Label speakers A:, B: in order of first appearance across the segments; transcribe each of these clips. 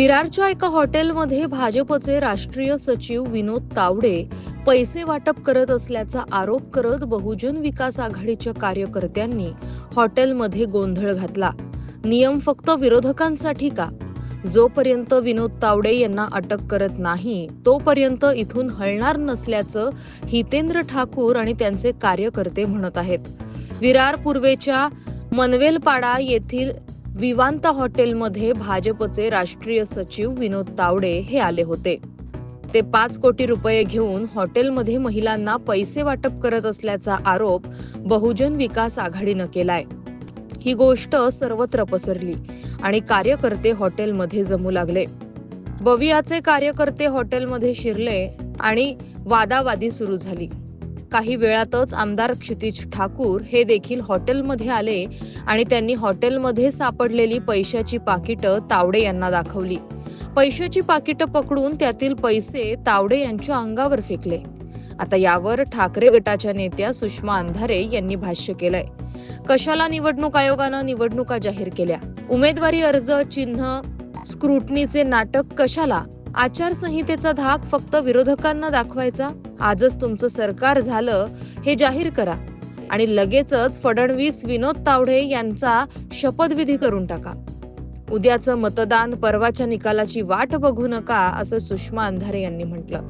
A: विरारच्या एका हॉटेलमध्ये भाजपचे राष्ट्रीय सचिव विनोद तावडे पैसे वाटप करत असल्याचा आरोप करत बहुजन विकास आघाडीच्या कार्यकर्त्यांनी हॉटेलमध्ये गोंधळ घातला. नियम फक्त विरोधकांसाठी का? जोपर्यंत विनोद तावडे यांना अटक करत नाही तोपर्यंत इथून हलणार नसल्याचं हितेंद्र ठाकूर आणि त्यांचे कार्यकर्ते म्हणत आहेत. विरार पूर्वेच्या मनवेलपाडा येथील विवांत हॉटेलमध्ये भाजपचे राष्ट्रीय सचिव विनोद तावडे हे आले होते. ते पाच कोटी रुपये घेऊन हॉटेलमध्ये महिलांना पैसे वाटप करत असल्याचा आरोप बहुजन विकास आघाडीनं केलाय. ही गोष्ट सर्वत्र पसरली आणि कार्यकर्ते हॉटेलमध्ये जमू लागले. बवियाचे कार्यकर्ते हॉटेलमध्ये शिरले आणि वादावादी सुरू झाली. काही वेळातच आमदार क्षितिज ठाकूर हे देखील हॉटेलमध्ये आले आणि त्यांनी हॉटेलमध्ये सापडलेली पैशाची पाकिटं तावडे यांना दाखवली. पैशाची पाकिटं पकडून त्यातील पैसे तावडे यांच्या अंगावर फेकले. आता यावर ठाकरे गटाच्या नेत्या सुषमा अंधारे यांनी भाष्य केलंय. कशाला निवडणूक आयोगानं निवडणुका जाहीर केल्या? उमेदवारी अर्ज चिन्ह स्क्रुटनीचे नाटक कशाला? आचारसंहितेचा धाक फक्त विरोधकांना दाखवायचा? आजच तुमचं सरकार झालं हे जाहीर करा. आणि लगेचच फडणवीस विनोद तावडे यांचा शपथविधी करून टाका. उद्याचं मतदान परवाच्या निकालाची वाट बघू नका असं सुषमा अंधारे यांनी म्हटलं.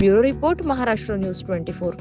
A: Bureau report Maharashtra news twenty four.